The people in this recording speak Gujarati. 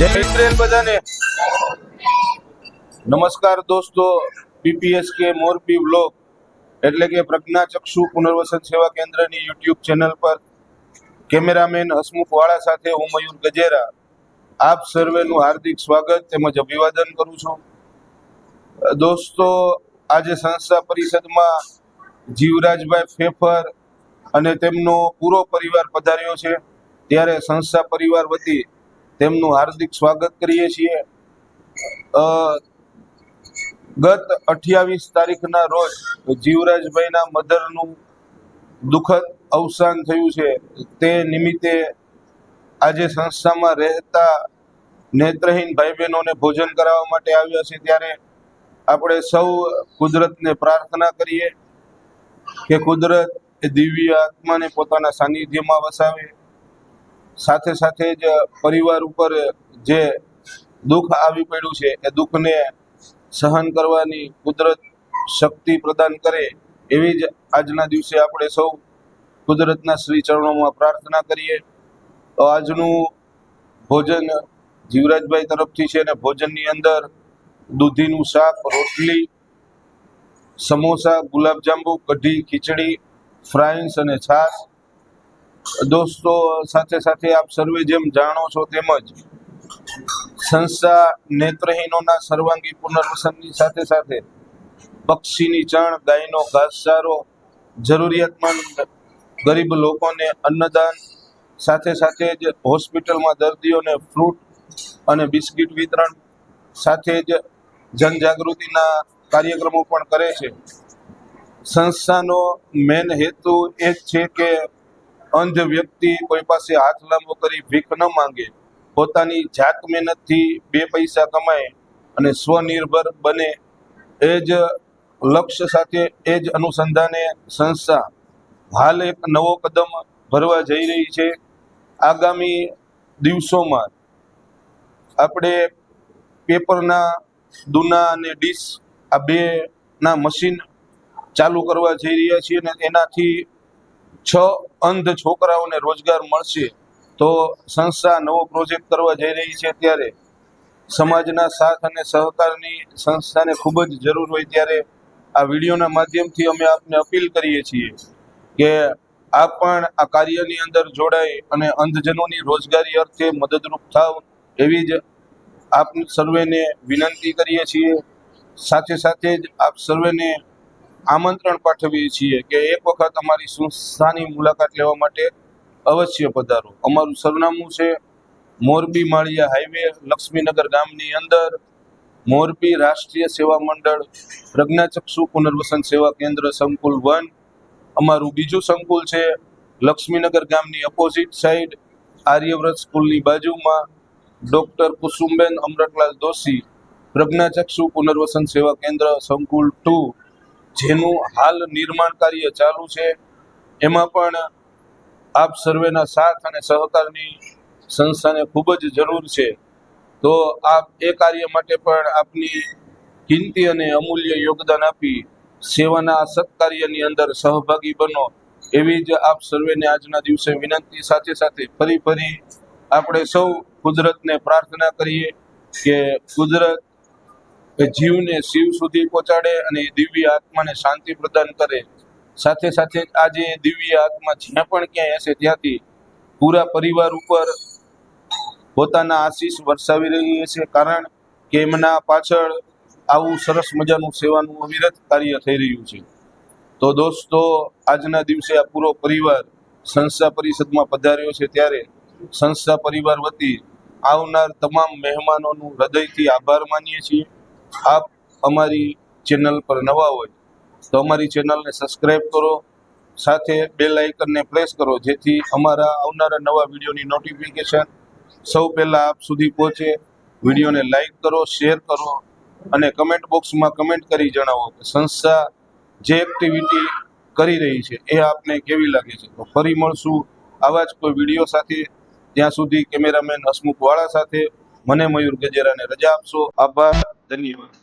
જય ઇન્દ્રેલ બધાને. નમસ્કાર દોસ્તો, પીપીએસકે મોરબી બ્લોગ એટલે કે પ્રજ્ઞાચક્ષુ પુનર્વસન સેવા કેન્દ્રની યુટ્યુબ ચેનલ પર કેમેરામેન હસમુખ વાળા સાથે હું મયુર ગજેરા. આપ સર્વેનું હાર્દિક સ્વાગત તેમજ અભિવાદન કરું છું. દોસ્તો, આજે સંસ્થા પરિષદમાં જીવરાજભાઈ ફેફર અને તેમનો પૂરો પરિવાર પધાર્યો છે. ત્યારે સંસ્થા પરિવાર વતી તેમનું હાર્દિક સ્વાગત કરીએ છીએ. ગત અઠ્યાવીસ તારીખના રોજ જીવરાજભાઈના મધરનું દુઃખદ અવસાન થયું છે. તે નિમિત્તે આજે સંસ્થામાં રહેતા નેત્રહીન ભાઈ બહેનોને ભોજન કરાવવા માટે આવ્યા છે ત્યારે આપણે સૌ કુદરતને પ્રાર્થના કરીએ કે કુદરત એ દિવ્ય આત્માને પોતાના સાનિધ્યમાં વસાવે. સાથે સાથે જ પરિવાર ઉપર જે દુઃખ આવી પડ્યું છે, એ દુઃખને સહન કરવાની કુદરત શક્તિ પ્રદાન કરે, એવી જ આજના દિવસે આપણે સૌ કુદરતના શ્રી ચરણોમાં પ્રાર્થના કરીએ. તો આજનું ભોજન જીવરાજભાઈ તરફથી છે અને ભોજનની અંદર દૂધીનું શાક, રોટલી, સમોસા, ગુલાબજાંબુ, કઢી, ખીચડી ફ્રાઈન્સ અને છાશ દોસ્તો, સાથે સાથે આપ સર્વે જેમ જાણો છો તેમજ સંસ્થા નેત્રહીનોના સર્વાંગી પુનર્વસનની સાથે સાથે પક્ષીની ચણ, ગાયનો ઘાસચારો, જરૂરિયાતમંદ ગરીબ લોકોને અન્નદાન, સાથે સાથે જ હોસ્પિટલમાં દર્દીઓને ફ્રૂટ અને બિસ્કિટ વિતરણ, સાથે જ જનજાગૃતિના કાર્યક્રમો પણ કરે છે. સંસ્થાનો મેન હેતુ એ જ છે કે અંધ વ્યક્તિ કોઈ પાસે હાથ લાંબો કરી ભીખ ન માંગે, પોતાની જાત મહેનતથી બે પૈસા કમાય અને સ્વનિર્ભર બને, એ જ લક્ષ્ય સાથે, એ જ અનુસંધાને સંસ્થા હાલ એક નવો કદમ ભરવા જઈ રહી છે. આગામી દિવસોમાં આપણે પેપરના દૂના અને ડીશ આ બેના મશીન ચાલુ કરવા જઈ રહ્યા છીએ અને એનાથી છ અંધ છોકરાઓને રોજગાર મળશે તો સંસ્થા નવો પ્રોજેક્ટ કરવા જઈ રહી છે ત્યારે સમાજના સાથ અને સહકારની સંસ્થાને ખૂબ જ જરૂર હોય ત્યારે આ વિડીયોના માધ્યમથી અમે આપને અપીલ કરીએ છીએ કે આપ પણ આ કાર્યની અંદર જોડાઈ અને અંધજનોની રોજગારી અર્થે મદદરૂપ થાવ એવી જ આપ સર્વેને વિનંતી કરીએ છીએ. સાથે સાથે જ આપ સર્વેને આમંત્રણ પાઠવીએ છીએ કે એક વખત અમારી સંસ્થાની મુલાકાત લેવા માટે અવશ્ય પધારો. અમારું સરનામું છે મોરબી માળિયા હાઈવે, લક્ષ્મીનગર ગામની અંદર મોરબી રાષ્ટ્રીય સેવા મંડળ, પ્રજ્ઞાચક્ષુ પુનર્વસન સેવા કેન્દ્ર સંકુલ વન. અમારું બીજું સંકુલ છે લક્ષ્મીનગર ગામની અપોઝિટ સાઈડ આર્યવ્રત સ્કૂલની બાજુમાં. ડોક્ટર કુસુમબેન અમરતલાલ દોશી, પ્રજ્ઞાચક્ષુ પુનર્વસન સેવા કેન્દ્ર સંકુલ ટુ જેનું હાલ નિર્માણ કાર્ય ચાલુ છે, એમાં પણ આપ સર્વેના સાથ અને સહકારની સંસ્થાને ખૂબ જ જરૂર છે. તો આપ એ કાર્ય માટે પણ આપની કિંમતી અને અમૂલ્ય યોગદાન આપી સેવાના સત્કાર્યની અંદર સહભાગી બનો, એવી જ આપ સર્વેને આજના દિવસે વિનંતી સાથે સાથે ફરી ફરી આપણે સૌ કુદરતને પ્રાર્થના કરીએ કે કુદરત જીવને શિવ સુધી પહોંચાડે અને દિવ્ય આત્માને શાંતિ પ્રદાન કરે. સાથે સાથે આજે દિવ્ય આત્મા જ્યાં પણ ક્યાંય હશે ત્યાંથી પૂરા પરિવાર ઉપર પોતાના આશીષ વરસાવી રહી છે કારણ કે એમના પાછળ આવું સરસ મજાનું સેવાનું અવિરત કાર્ય થઈ રહ્યું છે. તો દોસ્તો, આજના દિવસે આ પૂરો પરિવાર સંસ્થા પરિષદમાં પધાર્યો છે ત્યારે સંસ્થા પરિવાર વતી આવનાર તમામ મહેમાનોનું હૃદયથી આભાર માનીએ છીએ. આપ અમારી ચેનલ પર નવા હોય, તો અમારી ચેનલને સબસ્ક્રાઈબ કરો, સાથે બેલ આઇકનને પ્રેસ કરો, જેથી અમારા આવનારા નવા વિડીયોની નોટિફિકેશન સૌ પહેલાં આપ સુધી પહોંચે. વિડીયોને લાઈક કરો શેર કરો અને કમેન્ટ બોક્સમાં કમેન્ટ કરી જણાવો કે સંસ્થા જે એક્ટિવિટી કરી રહી છે, એ આપને કેવી લાગે છે? તો ફરી મળશું આવા જ કોઈ વીડિયો સાથે. ત્યાં સુધી કેમેરામેન હસમુખ વાળા સાથે મને મયુર ગજેરાને રજા આપશો. આભાર. ધન્યવાદ.